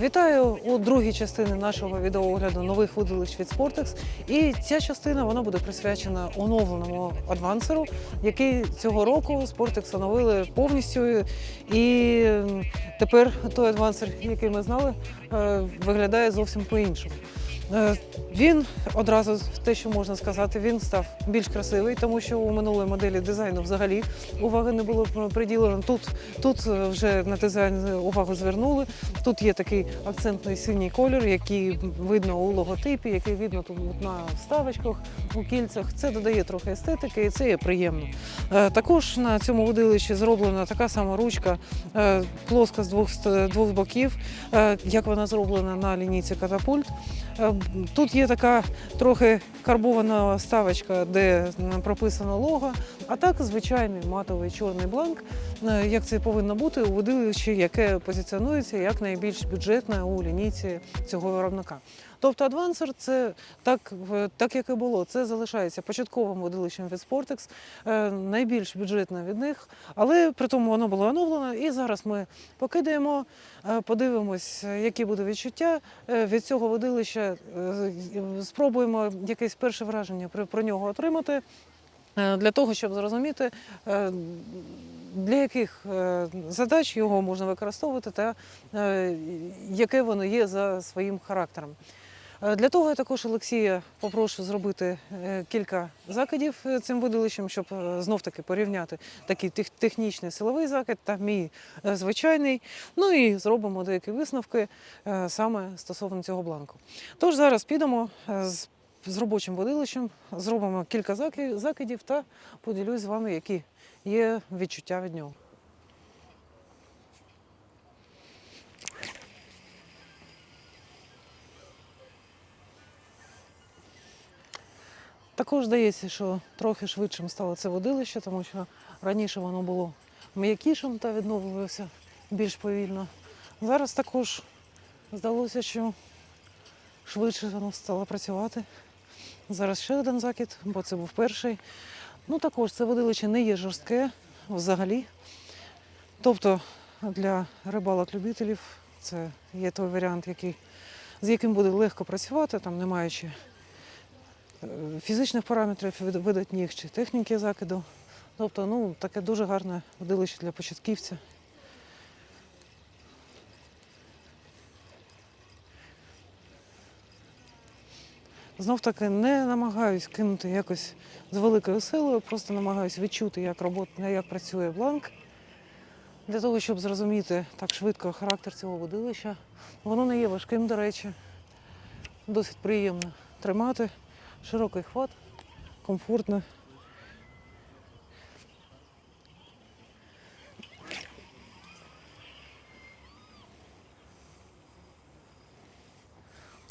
Вітаю у другій частині нашого відеоогляду нових виделищ від Sportex. І ця частина вона буде присвячена оновленому адвансеру, який цього року Sportex оновили повністю. І тепер той адвансер, який ми знали, е, виглядає зовсім по-іншому. Е, Він одразу те, що можна сказати, він став більш красивий, тому що у минулої моделі дизайну взагалі уваги не було приділено. Тут, тут е, вже на дизайн увагу звернули. Тут є такий акцентний синій колір, який видно у логотипі, який видно тут на вставочках, у кільцях. Це додає трохи естетики і це є приємно. Е, Також на цьому водилищі зроблена така сама ручка, плоска з двох, ст- двох боків, як вона зроблена на лінійці катапульт. Е, Тут є така трохи карбована ставочка, де прописано лого, а так звичайний матовий чорний бланк, е, як це повинно бути у водилищі, яке позиціонується як найбільш бюджетне у лінійці цього виробника. Тобто адвансер це так, так як і було. Це залишається початковим водилищем від Sportex, е, найбільш бюджетне від них, але при тому воно було оновлено. І зараз ми покидаємо, е, подивимось, які буде відчуття е, від цього водилища. Спробуємо якесь перше враження про, нього отримати. Для того, щоб зрозуміти, для яких задач його можна використовувати та яке воно є за своїм характером. Е, Для того я також Олексія попрошу зробити е, кілька закидів е, цим водилищем, щоб знов-таки порівняти такий технічний силовий закид та мій звичайний. Ну і зробимо деякі висновки саме стосовно цього бланку. Тож зараз підемо з, з робочим водилищем, зробимо кілька закидів та поділюсь з вами, які є відчуття від нього. Також здається, що трохи швидшим стало це водилище, тому що раніше воно було м'якішим та відновлювалося більш повільно. Зараз також здалося, що швидше воно стало працювати. Зараз ще один закид, бо це був перший. Ну також це водилище не є жорстке взагалі. Тобто для рибалок-любителів це є той варіант, який, з яким буде легко працювати, там не маючи фізичних параметрів вид- видатних чи техніки закиду. Тобто, ну, таке дуже гарне водилище для початківця. Знов таки не намагаюсь кинути якось з великою силою, просто намагаюсь відчути, як робот, як працює бланк. Для того, щоб зрозуміти так швидко характер цього водилища. Воно не є важким, до речі. Досить приємно тримати. Широкий хват, комфортно.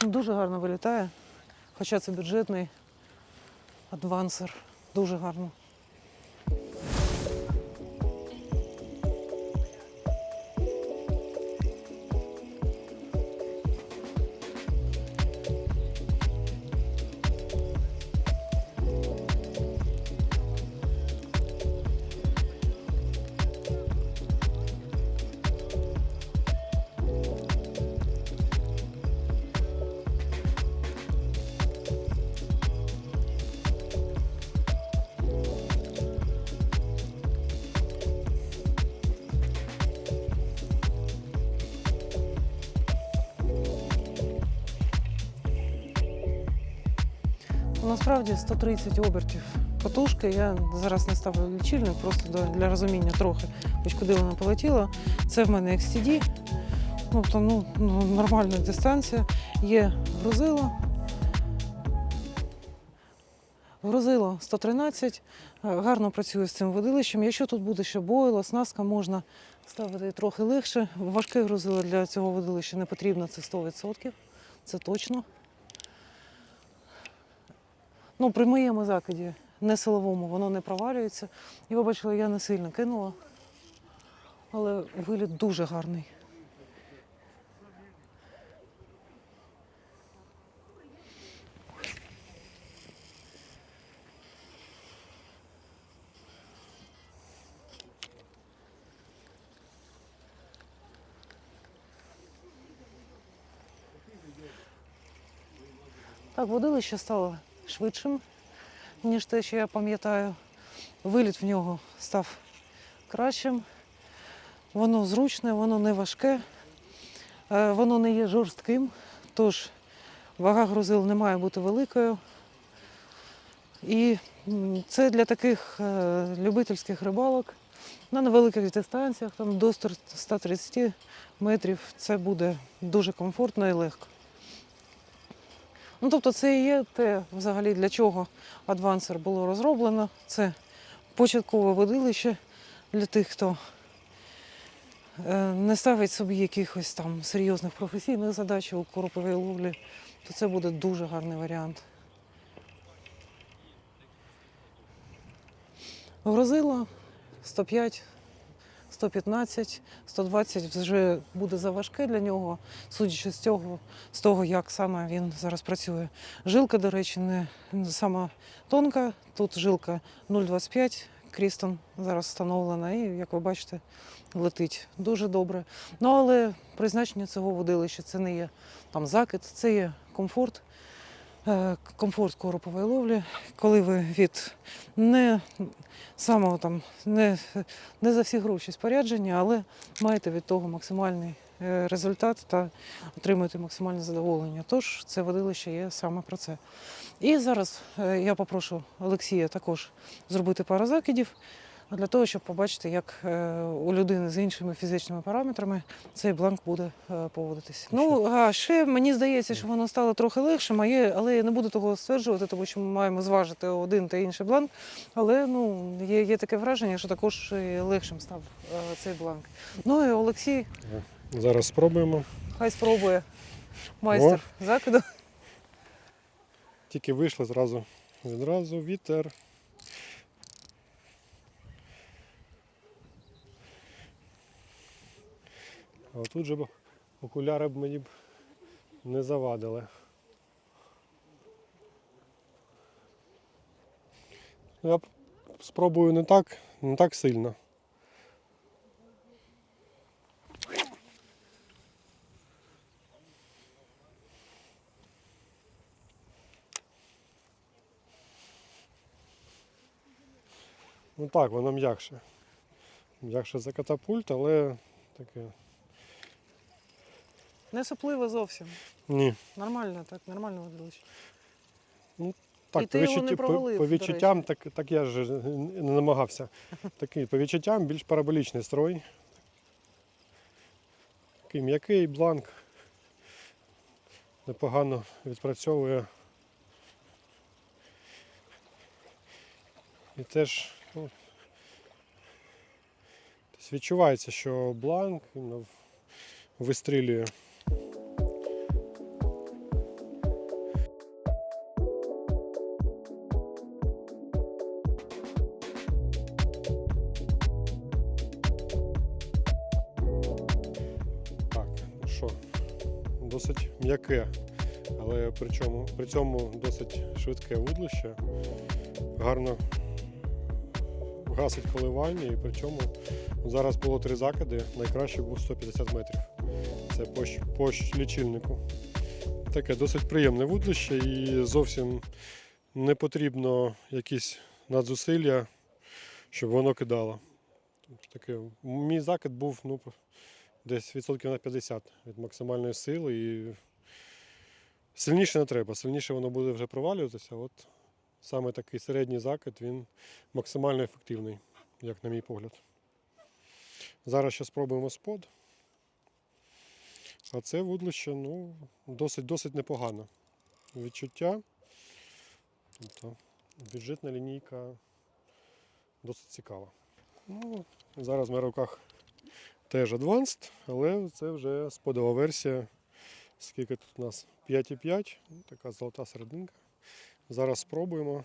Дуже гарно вилітає, хоча це бюджетний адвансер. Дуже гарно. Насправді 130 обертів катушки. Я зараз не ставлю лічильник, просто для розуміння трохи, хоч куди вона полетіла. Це в мене XTD, тобто ну, ну, нормальна дистанція. Є грузило. Грузило 113, е, гарно працює з цим водилищем. Якщо тут буде ще бойло, оснастка можна ставити трохи легше. Важке грузило для цього водилища не потрібно, це 100%, це точно ну, при моєму закиді, не силовому, воно не провалюється. І ви бачили, я не сильно кинула, але виліт дуже гарний. Так, водилище стало швидшим, ніж те, що я пам'ятаю. Виліт в нього став кращим. Воно зручне, воно не важке, е, воно не є жорстким, тож вага грузил не має бути великою. І це для таких е, любительських рибалок на невеликих дистанціях, там до 130 метрів, це буде дуже комфортно і легко. Ну, тобто це і є те, взагалі, для чого адвансер було розроблено. Це початкове водилище для тих, хто е, не ставить собі якихось там серйозних професійних задач у короповій ловлі, то це буде дуже гарний варіант. Грозило 105, 115, 120 вже буде заважке для нього, судячи з цього, з того, як саме він зараз працює. Жилка, до речі, не сама тонка. Тут жилка 0,25 Крістон зараз встановлена, і, як ви бачите, летить дуже добре. Ну, але призначення цього водилища це не є там закид, це є комфорт. Е, Комфорт коропової ловлі, коли ви від не самого там не, не за всі гроші спорядження, але маєте від того максимальний е, результат та отримуєте максимальне задоволення. Тож це водилище є саме про це. І зараз е, я попрошу Олексія також зробити пару закидів для того, щоб побачити, як е, у людини з іншими фізичними параметрами цей бланк буде е, поводитись. Ну а ще мені здається, що воно стало трохи легшим, але я не буду того стверджувати, тому що ми маємо зважити один та інший бланк. Але ну є, є таке враження, що також легшим став е, цей бланк. Ну і Олексій, Зараз спробуємо. хай спробує майстер закиду. Тільки вийшли зразу. Відразу вітер. А тут же окуляри б мені б не завадили. Я спробую не так, не так сильно. Ну так, воно м'якше. М'якше за катапульт, але таке. Не сопливо зовсім. Ні. Нормально, так, нормально водилище. Так, І ти його не по, провалив, по відчуттям, так, так я ж не намагався. Такий, по відчуттям більш параболічний строй. Такий м'який бланк. Непогано відпрацьовує. І теж ну, тобто відчувається, що бланк вистрілює. М'яке, але при, чому, при цьому досить швидке вудлище. Гарно гасить коливання і при чому зараз було три закиди, найкращий був 150 метрів. Це по, по лічильнику. Таке досить приємне вудлище і зовсім не потрібно якісь надзусилля, щоб воно кидало. Тобто Таке, мій закид був ну, десь відсотків на 50 від максимальної сили. І сильніше не треба, сильніше воно буде вже провалюватися. От саме такий середній закид, він максимально ефективний, як на мій погляд. Зараз ще спробуємо спод. А це вудлище ну, досить, досить непогано. Відчуття. Тобто бюджетна лінійка досить цікава. Ну, зараз в руках теж Advanced, але це вже сподова версія. Скільки тут у нас? 5,5, ну, така золота серединка. Зараз спробуємо.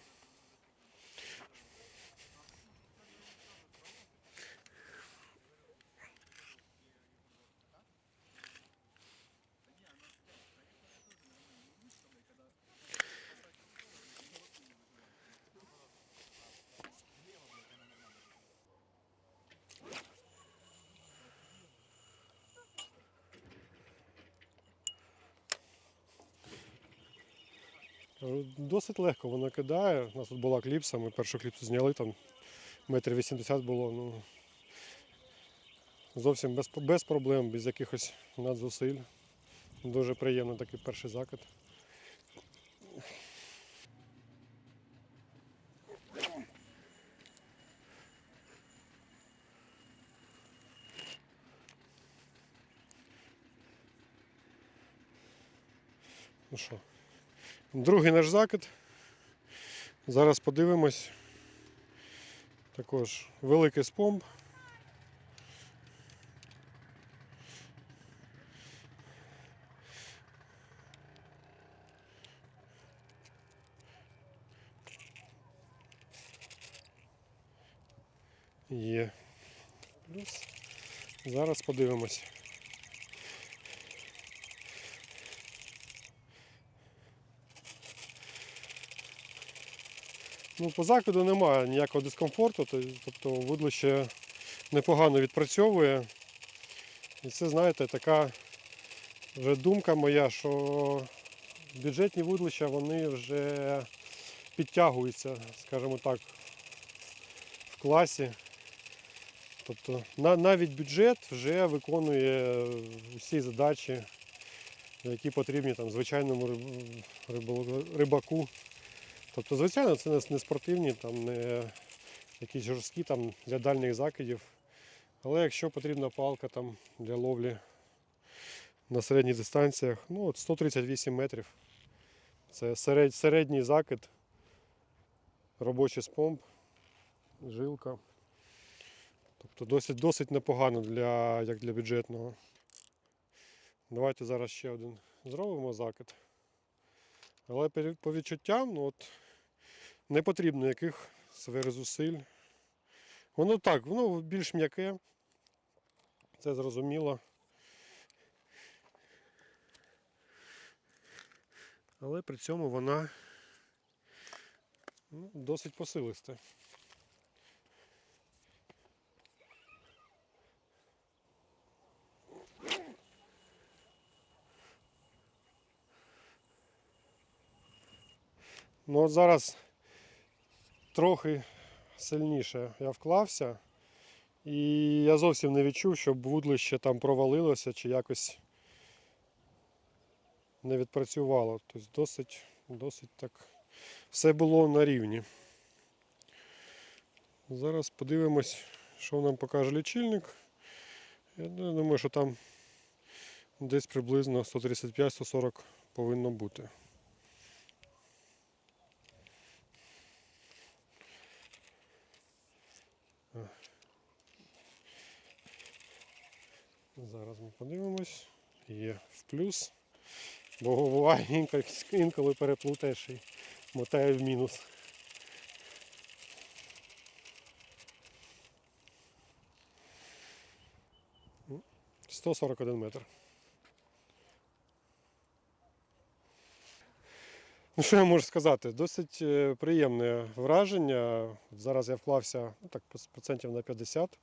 Досить легко воно кидає. У нас тут була кліпса, ми першу кліпсу зняли, там метр вісімдесят було. Ну, зовсім без, без проблем, без якихось надзусиль. Дуже приємно такий перший закид. Ну що, другий наш закид. Зараз подивимось. Також великий спомб. Є. Плюс. Зараз подивимось. Ну, по закиду немає ніякого дискомфорту, то- тобто вудлище непогано відпрацьовує. І це, знаєте, така вже думка моя, що бюджетні вудлища вони вже підтягуються, скажімо так, в класі. Тобто на- навіть бюджет вже виконує усі задачі, які потрібні там, звичайному рибаку. Тобто, звичайно, це не- спортивні, там, не якісь жорсткі там, для дальніх закидів. Але якщо потрібна палка там, для ловлі на середніх дистанціях, ну от 138 метрів. Це серед, середній закид, робочий спомб, жилка. Тобто досить, досить непогано для, як для бюджетного. Давайте зараз ще один зробимо закид. Але по відчуттям, ну от, не потрібно яких сверхзусиль. Воно так, воно більш м'яке. Це зрозуміло. Але при цьому вона ну, досить посилиста. Ну от зараз трохи сильніше я вклався, і я зовсім не відчув, щоб вудлище там провалилося чи якось не відпрацювало. Тобто досить, досить так все було на рівні. Зараз подивимось, що нам покаже лічильник. Я думаю, що там десь приблизно 135-140 повинно бути. Зараз ми подивимось. Є в плюс. Бо буває інколи, переплутаєш і мотає в мінус. Ну, 141 метр. Ну, що я можу сказати? Досить е, приємне враження. Зараз я вклався ну, так, процентів на 50.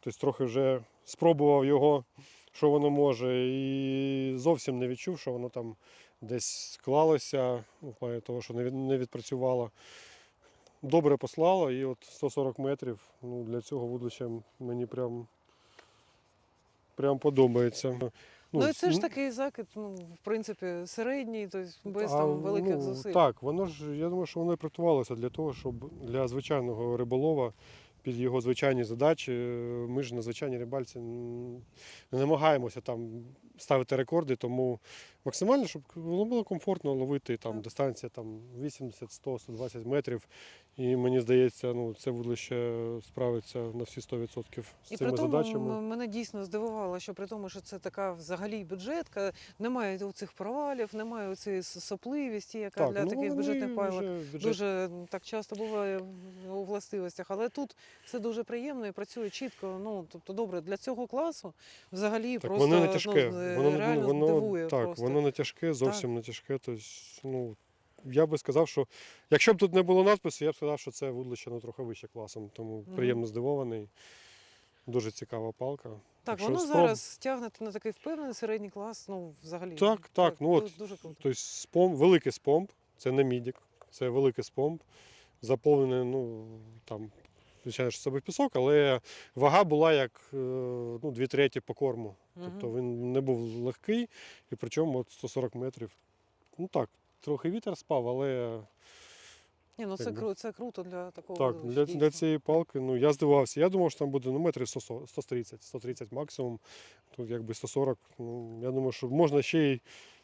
Тобто трохи вже спробував його, що воно може, і зовсім не відчув, що воно там десь склалося, ну, в плані того, що не відпрацювало. Добре послало, і от 140 метрів ну, для цього вудлища мені прям, прям подобається. Ну, і це ж такий закид, ну, в принципі, середній, тобто без а, там великих ну, зусиль. Так, воно ж, я думаю, що воно і притувалося для того, щоб для звичайного риболова під його звичайні задачі. е, Ми ж на звичайній рибальці не намагаємося там ставити рекорди, тому максимально, щоб воно було комфортно ловити там дистанція там 80, 100, 120 метрів. І мені здається, ну це вудлище справиться на всі 100% з І цими при тому задачами. мене дійсно здивувало, що при тому, що це така взагалі бюджетка, немає цих провалів, немає цієї сопливості, яка для ну, таких бюджетних пайлок бюджет- дуже так часто буває у властивостях. Але тут все дуже приємно і працює чітко. Ну тобто, добре, для цього класу взагалі Так, просто воно не тяжке. ну, воно, реально воно, здивує так, просто. воно не тяжке, зовсім не тяжке. Тобто, ну, я би сказав, що якщо б тут не було надпису, я б сказав, що це вудлище ну, трохи вище класом. Тому Мгм. приємно здивований. Дуже цікава палка. Так, Якщо воно спроб- зараз тягнете на такий впевнений середній клас. Ну, взагалі. Так, так, ну ду- от, дуже круто. Тобто спом, великий спомб, Це не мідік, це великий спомб, заповнений, ну там, звичайно, що це був пісок, але вага була як е, ну, дві треті по корму. Тобто він не був легкий, і причому от 140 метрів. Ну так, трохи вітер спав, але Ні, ну це, кру, це круто для такого. так, для, для цієї палки, ну я здивався. Я думав, що там буде ну, метрів 130, 130 максимум. Тут якби 140. Ну, я думаю, що можна ще й.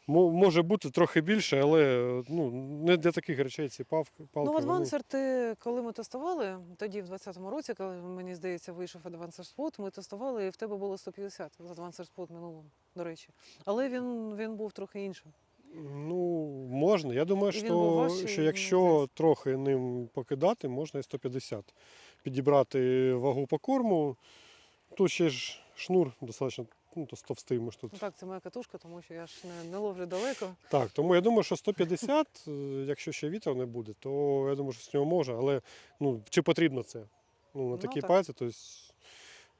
Може бути трохи більше, але ну, не для таких речей ці палки. палки Ну, Advancer, ти, коли ми тестували, тоді в 2020 році, коли мені здається, вийшов Advancer Spot, ми тестували, і в тебе було 150 з Advancer Spot минулого, до речі. Але він, він був трохи іншим. Ну, можна. Я думаю, І він що, що і якщо мені трохи ним покидати, можна і 150. Підібрати вагу по корму. Тут ще ж шнур достатньо ну, то товстий. Ми ж тут. Ну так, це моя катушка, тому що я ж не, не ловлю далеко. Так, тому я думаю, що 150, е, якщо ще вітер не буде, то я думаю, що з нього може, але ну, чи потрібно це? Ну, на Ну, такі так. пальці, то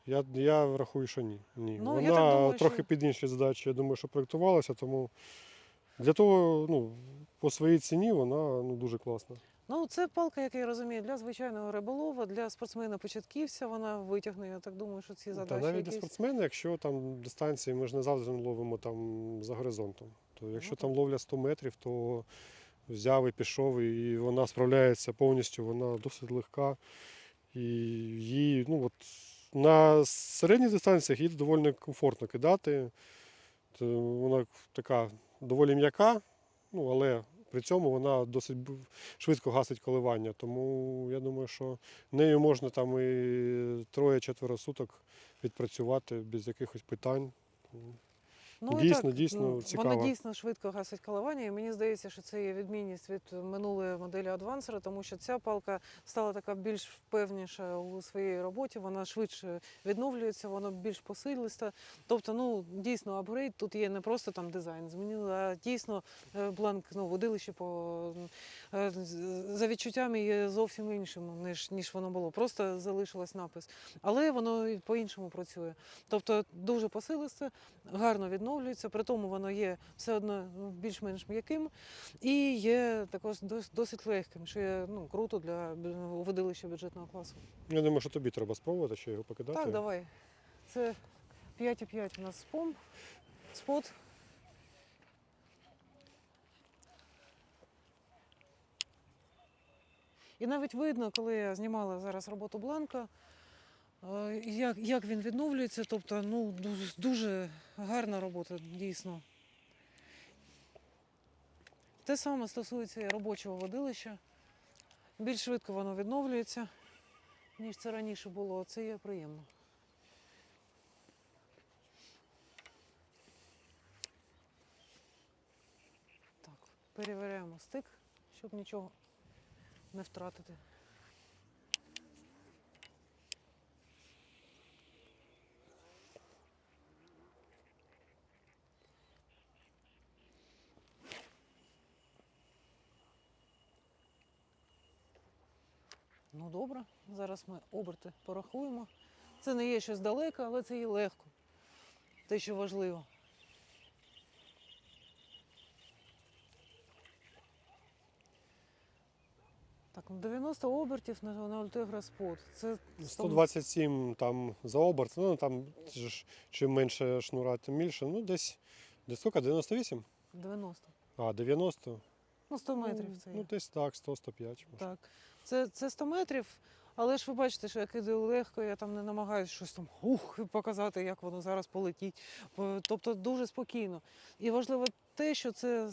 я, я рахую, що ні. ні. Ну, Вона я так думаю, трохи що- під інші задачі, я думаю, що проєктувалася, тому для того, ну, по своїй ціні вона ну, дуже класна. Ну, це палка, як я розумію, для звичайного риболова, для спортсмена-початківця вона витягне. Я так думаю, що ці Та задачі. навіть для спортсмена, якщо там дистанції, ми ж не завжди ловимо там за горизонтом. То якщо Ну, там ловля 100 метрів, то взяв і пішов, і вона справляється повністю, вона досить легка. І її, ну от на середніх дистанціях її доволі комфортно кидати. То вона така доволі м'яка, ну але при цьому вона досить швидко гасить коливання. Тому я думаю, що нею можна там і троє-четверо суток відпрацювати без якихось питань. Ну, Дійсно, так, дійсно ну, цікаво. Вона дійсно швидко гасить коливання, і мені здається, що це є відмінність від минулої моделі Advancer, тому що ця палка стала така більш впевніша у своїй роботі, вона швидше відновлюється, вона більш посилиста. Тобто, ну дійсно, апгрейд тут є не просто там дизайн змінили, а дійсно е, бланк ну, водилище по е, за відчуттями є зовсім іншим, ніж ніж воно було. Просто залишилось напис. Але воно по-іншому працює. Тобто дуже посилисте, гарно відновлюється, при тому воно є все одно ну, більш-менш м'яким і є також дос- досить легким, що є ну, круто для водилища бюджетного класу. Я думаю, що тобі треба спробувати ще його покидати. Так, давай. Це 5,5 у нас спом, спот. І навіть видно, коли я знімала зараз роботу Бланка, як, як він відновлюється. Тобто, ну, дуже, гарна робота, дійсно. Те саме стосується і робочого водилища. Більш швидко воно відновлюється, ніж це раніше було. Це є приємно. Так, перевіряємо стик, щоб нічого не втратити. Ну добре, зараз ми оберти порахуємо. Це не є щось далеке, але це є легко. Те, що важливо. Так, ну 90 обертів на, на Ультегра Спот. Це 127 там за оберт, ну там ж, чим менше шнура, тим більше. Ну, десь, десь скільки, 98? 90. А, 90? Ну, 100 метрів це є. Ну, десь так, 100-105. може. Так. Це, це 100 метрів, але ж ви бачите, що я кидаю легко, я там не намагаюся щось там ух, показати, як воно зараз полетить. По- Тобто дуже спокійно. І важливо те, що це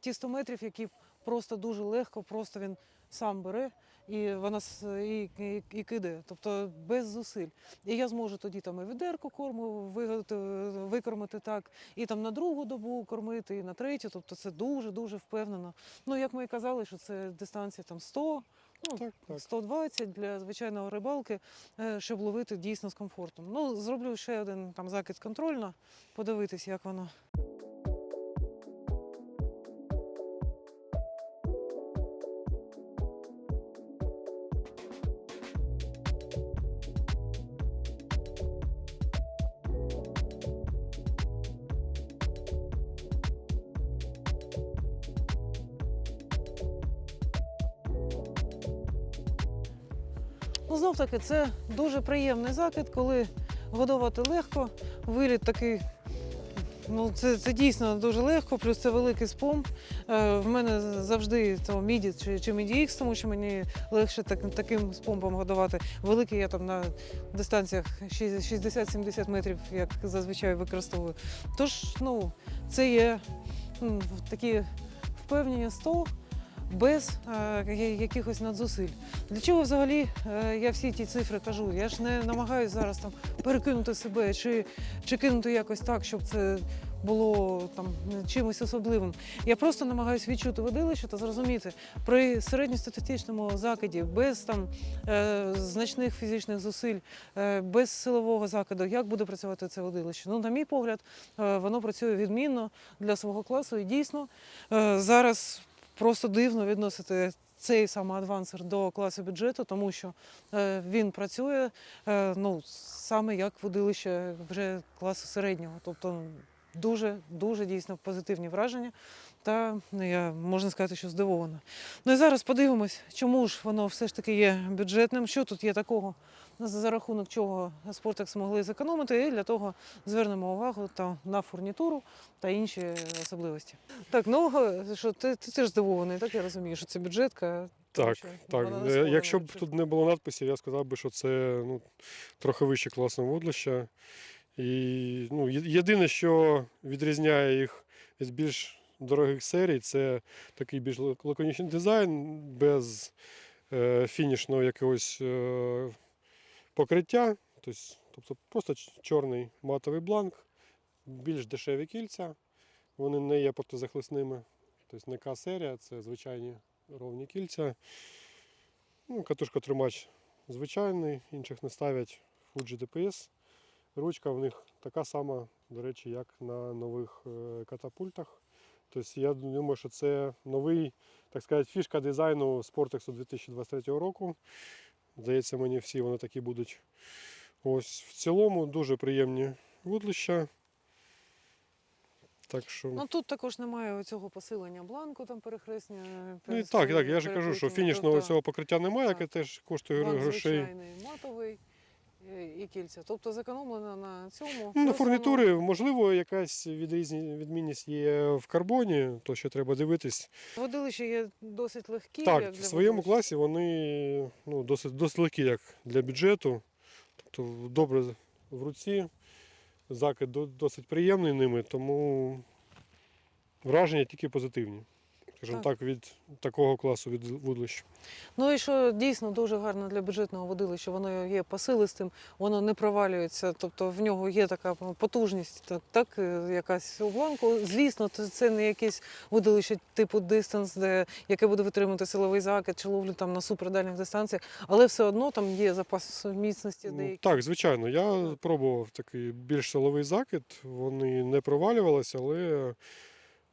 ті 100 метрів, які просто дуже легко, просто він сам бере і вона і, і, і кидає, тобто без зусиль. І я зможу тоді там і відерку корму виготовити, викормити так, і там на другу добу кормити, і на третю. Тобто це дуже-дуже впевнено. Ну, як ми і казали, що це дистанція там 100, ну, Так, так. 120 для звичайного рибалки, е, щоб ловити дійсно з комфортом. Ну, зроблю ще один там закид контрольно, подивитись, як воно. Ну, знов таки, це дуже приємний закид, коли годувати легко, виліт такий. Ну, це, це дійсно дуже легко, плюс це великий спомп. Е, в мене завжди то міді чи, чи MIDI-X, тому що мені легше так, таким спомпом годувати. Великий я там на дистанціях 60-70 метрів, як зазвичай використовую. Тож, ну, це є такі впевнені 100 без е, якихось надзусиль. Для чого взагалі е, я всі ті цифри кажу? Я ж не намагаюся зараз там перекинути себе чи, чи кинути якось так, щоб це було там чимось особливим. Я просто намагаюся відчути водилище та зрозуміти при середньостатистичному закиді, без там е, значних фізичних зусиль, без силового закиду, як буде працювати це водилище. Ну, на мій погляд, воно працює відмінно для свого класу і дійсно зараз просто дивно відносити цей саме адвансер до класу бюджету, тому що е, він працює е, ну, саме як водилище вже класу середнього. Тобто дуже, дуже дійсно позитивні враження. Та ну, я можна сказати, що здивована. Ну і зараз подивимось, чому ж воно все ж таки є бюджетним, що тут є такого, за рахунок чого Спортекс змогли зекономити, і для того звернемо увагу та на фурнітуру та інші особливості. Так, ну що ти, ти теж здивований, так я розумію, що це бюджетка. Так, що так. Е, Якщо б тут не було надписів, я сказав би, що це ну, трохи вище класного вудлища. І ну, єдине, що відрізняє їх від більш дорогих серій, це такий більш лак- лаконічний дизайн, без е, фінішного якогось е, покриття. Тобто, просто чорний матовий бланк, більш дешеві кільця. Вони не є протизахисними. Тобто не К-серія, це звичайні ровні кільця. Ну, катушка тримач звичайний, інших не ставлять Fuji DPS. Ручка в них така сама, до речі, як на нових е, катапультах. Тобто я думаю, що це новий, так сказати, фішка дизайну Sportex 2023 року. Здається, мені всі вони такі будуть. Ось в цілому дуже приємні вудлища. Так що. Ну тут також немає цього посилення бланку, там перехресня. Ну і так, так, я ж кажу, що фінішного цього покриття немає, яке теж коштує бланк грошей. звичайний, матовий і кільця. Тобто зекономлено на цьому. Ну, на Плюс воно- фурнітурі, можливо, якась відрізні- відмінність є в карбоні, то ще треба дивитись. Водилища є досить легкі. так, як в для своєму водилища. класі вони ну, досить, досить легкі, як для бюджету. Тобто добре в руці, закид досить приємний ними, тому враження тільки позитивні. Скажімо Так. так, від такого класу від вудлищ. Ну і що дійсно дуже гарно для бюджетного водилища, воно є посилистим, воно не провалюється, тобто в нього є така потужність, так, так е, якась у. Звісно, це не якесь водилище типу дистанс, де яке буде витримувати силовий закид чи ловлю там на супердальних дистанціях, але все одно там є запас міцності Ну, деякий. Так, звичайно. Я пробував такий більш силовий закид. Вони не провалювалися, але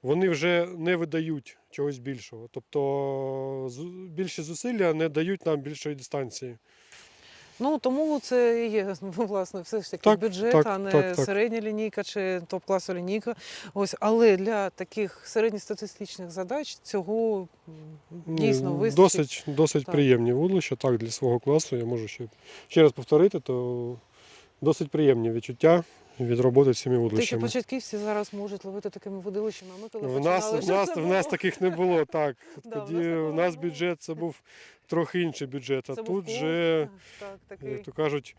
вони вже не видають чогось більшого. Тобто більші зусилля не дають нам більшої дистанції. Ну тому це і є ну, власне все ж таки Так, бюджет, так, а не так, так. середня лінійка чи топ-класу лінійка. Ось, але для таких середньостатистичних задач цього дійсно Ні, вистачить. Досить, досить Так. приємні вудлища. Так, для свого класу я можу ще, ще раз повторити, то досить приємні відчуття від роботи цими що вудлищами. початківці зараз можуть ловити такими водилищами. а Ми коли В нас, починали, в що нас, це в нас таких не було. Так. Да, в Тоді нас такого у не нас було. бюджет це був трохи інший бюджет. А Це був тут же, так, такий. як то кажуть,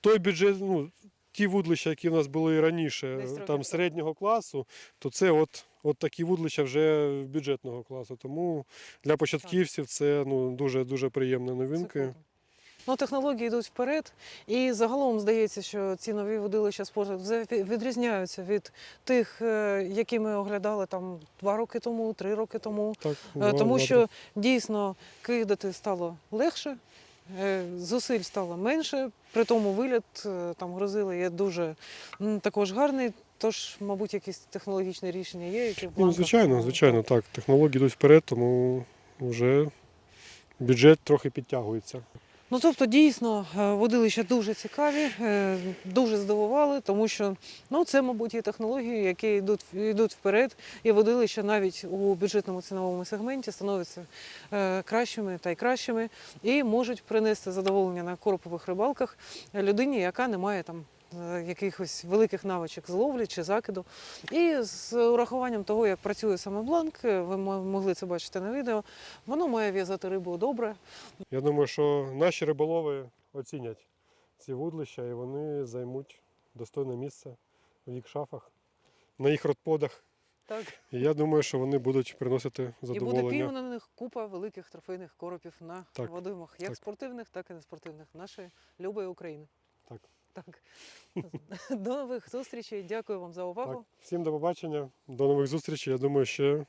той бюджет, ну, ті вудлища, які в нас були і раніше, Десь років там так. середнього класу, то це от, от такі вудлища вже бюджетного класу. Тому для початківців це ну, дуже дуже приємна Це новинка. круто. Ну, технології йдуть вперед, і загалом здається, що ці нові водилища спорту відрізняються від тих, е, які ми оглядали там два роки тому, три роки тому. Так, Е, Тому що дійсно кидати стало легше, е, зусиль стало менше. При тому е, там грузили є дуже також гарний. Тож, мабуть, якісь технологічні рішення є, які в Ну, звичайно, звичайно, так. Технології йдуть вперед, тому вже бюджет трохи підтягується. Ну тобто, дійсно, е, водилища дуже цікаві, е, дуже здивували, тому що ну це, мабуть, є технології, які йдуть йдуть вперед, і водилища навіть у бюджетному ціновому сегменті становляться е, кращими та й кращими, і можуть принести задоволення на коропових рибалках людині, яка не має там. Е, Якихось великих навичок з ловлі чи закиду. І з урахуванням того, як працює саме бланк, е, ви могли це бачити на відео, воно має в'язати рибу добре, Я думаю, що наші риболови оцінять ці вудлища і вони займуть достойне місце в їх шафах, на їх родподах. так. І я думаю, що вони будуть приносити І буде піймана на них купа великих трофейних коропів на Так, водоймах, як так. спортивних, так і неспортивних, нашої любої України. Так. Так. До нових зустрічей. Дякую вам за увагу. Так. Всім до побачення, до нових зустрічей. Я думаю, ще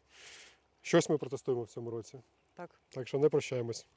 щось ми протестуємо в цьому році. Так. Так що не прощаємось.